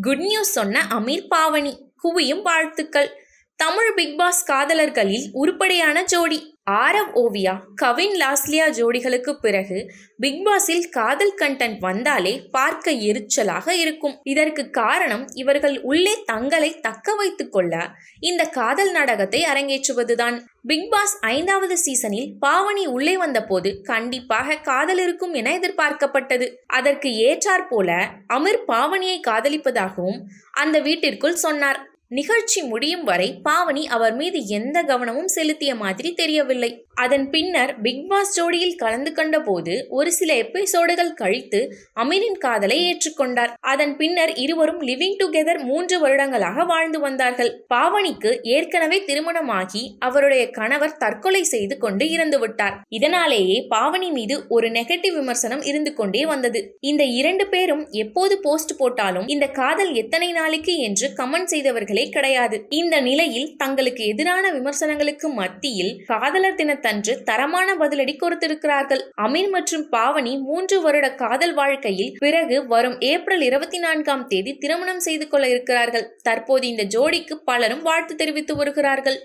Good news சொன்ன அமீர் பாவனி. குவியும் வாழ்த்துக்கள். தமிழ் பிக் பாஸ் காதலர்களில் உருப்படியான ஜோடி. ஆரவ் ஓவியா கவின் லாஸ்லியா ஜோடிகளுக்கு பிறகு பிக் பாஸில் காதல் கண்டென்ட் வந்தாலே பார்க்க எரிச்சலாக இருக்கும். இதற்கு காரணம் இவர்கள் உள்ளே தங்களை தக்க வைத்துக் கொள்ள இந்த காதல் நாடகத்தை அரங்கேற்றுவதுதான். பிக் பாஸ் ஐந்தாவது சீசனில் பாவனி உள்ளே வந்தபோது கண்டிப்பாக காதல் இருக்கும் என எதிர்பார்க்கப்பட்டது. அதற்கு ஏற்றாற்போல அமீர் பாவனியை காதலிப்பதாகவும் அந்த வீட்டிற்குள் சொன்னார். நிகழ்ச்சி முடியும் வரை பாவனி அவர் மீது எந்த கவனமும் செலுத்திய மாதிரி தெரியவில்லை. அதன் பின்னர் பிக் பாஸ் ஜோடியில் கலந்து கொண்ட போது ஒரு சில எபிசோடுகள் கழித்து அமீரின் காதலை ஏற்றுக்கொண்டார். அதன் பின்னர் இருவரும் லிவிங் டுகெதர் மூன்று வருடங்களாக வாழ்ந்து வந்தார்கள். பாவனிக்கு ஏற்கனவே திருமணமாகி அவருடைய கணவர் தற்கொலை செய்து கொண்டு இறந்து விட்டார். இதனாலேயே பாவனி மீது ஒரு நெகட்டிவ் விமர்சனம் இருந்து கொண்டே வந்தது. இந்த இரண்டு பேரும் எப்போது போஸ்ட் போட்டாலும் இந்த காதல் எத்தனை நாளைக்கு என்று கமெண்ட் செய்தவர்களே கிடையாது. இந்த நிலையில் தங்களுக்கு எதிரான விமர்சனங்களுக்கு மத்தியில் காதலர் தினத்தன்று தரமான பதிலடி கொடுத்திருக்கிறார்கள். அமீர் மற்றும் பாவனி மூன்று வருட காதல் வாழ்க்கையில் பிறகு வரும் ஏப்ரல் இருபத்தி நான்காம் தேதி திருமணம் செய்து கொள்ள இருக்கிறார்கள். தற்போது இந்த ஜோடிக்கு பலரும் வாழ்த்து தெரிவித்து வருகிறார்கள்.